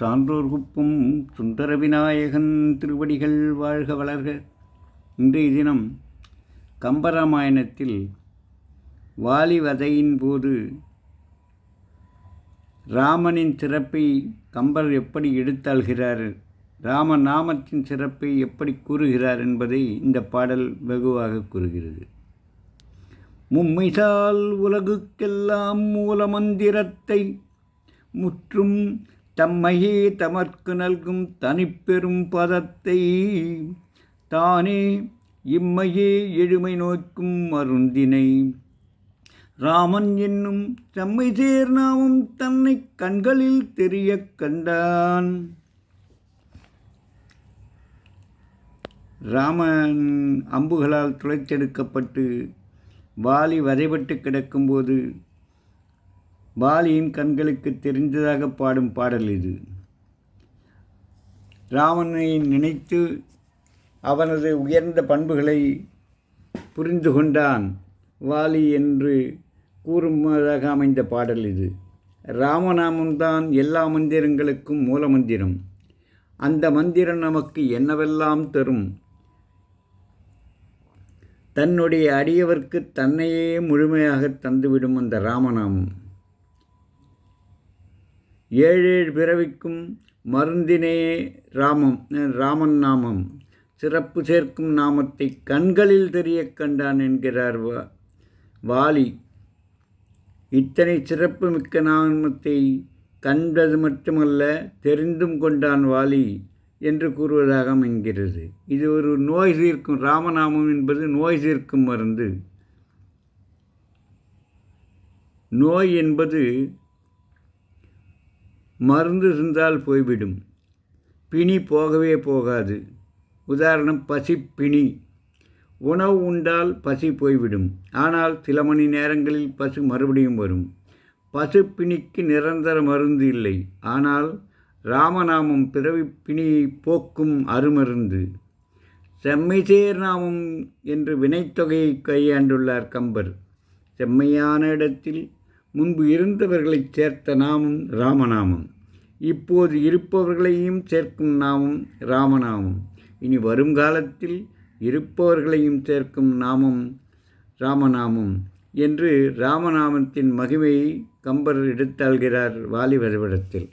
சான்றோர் குப்பம் சுந்தர விநாயகன் திருவடிகள் வாழ்க வளர்க. இன்றைய தினம் கம்பராமாயணத்தில் வாலிவதையின் போது ராமனின் சிறப்பை கம்பர் எப்படி எடுத்தாள்கிறார் ராம நாமத்தின் சிறப்பை எப்படி கூறுகிறார் என்பதை இந்த பாடல் வெகுவாக கூறுகிறது. மும்மைசால் உலகுக்கெல்லாம் மூலமந்திரத்தை முற்றும் தம்மையே தமர்க்கு நல்கும் தனிப்பெரும் பதத்தை தானே இம்மையே எழுமை நோக்கும் மருந்தினை ராமன் என்னும் தம்மை சேர்நாமம் தன்னை கண்களில் தெரியக் கண்டான். ராமன் அம்புகளால் துளைத்தெடுக்கப்பட்டு வாலி வதைபட்டு கிடக்கும்போது வாலியின் கண்களுக்கு தெரிந்ததாக பாடும் பாடல் இது. ராமனை நினைத்து அவனது உயர்ந்த பண்புகளை புரிந்து கொண்டான் வாலி என்று கூறுவதாக அமைந்த பாடல் இது. ராமநாமம்தான் எல்லா மந்திரங்களுக்கும் மூல மந்திரம். அந்த மந்திரம் நமக்கு என்னவெல்லாம் தரும்? தன்னுடைய அடியவர்க்கு தன்னையே முழுமையாக தந்துவிடும் அந்த ராமநாமம். ஏழேழு பிறவிக்கும் மருந்தினே ராமம் ராமன் நாமம். சிறப்பு சேர்க்கும் நாமத்தை கண்களில் தெரிய கண்டான் என்கிறார் வாலி. இத்தனை சிறப்பு மிக்க நாமத்தை கண்டது மட்டுமல்ல தெரிந்தும் கொண்டான் வாலி என்று கூறுவதாக அமைகிறது. இது ஒரு நோய் தீர்க்கும் ராமநாமம் என்பது நோய் தீர்க்கும் மருந்து. நோய் என்பது மருந்து இருந்தால் போய்விடும். பிணி போகவே போகாது. உதாரணம் பசி பிணி. உணவு உண்டால் பசி போய்விடும். ஆனால் சில மணி நேரங்களில் பசு மறுபடியும் வரும். பசு பிணிக்கு நிரந்தர மருந்து இல்லை. ஆனால் ராமநாமம் பிறவி பிணியை போக்கும் அருமருந்து. செம்மைசேர் நாமம் என்று வினைத்தொகையை கையாண்டுள்ளார் கம்பர். செம்மையான இடத்தில் முன்பு இருந்தவர்களை சேர்த்த நாமம் ராமநாமம். இப்போது இருப்பவர்களையும் சேர்க்கும் நாமம் ராமநாமம் இனி வருங்காலத்தில் இருப்பவர்களையும் சேர்க்கும் நாமம் ராமநாமம் என்று ராமநாமத்தின் மகிமையை கம்பர் எடுத்தாள்கிறார் வாலிபரிடத்தில்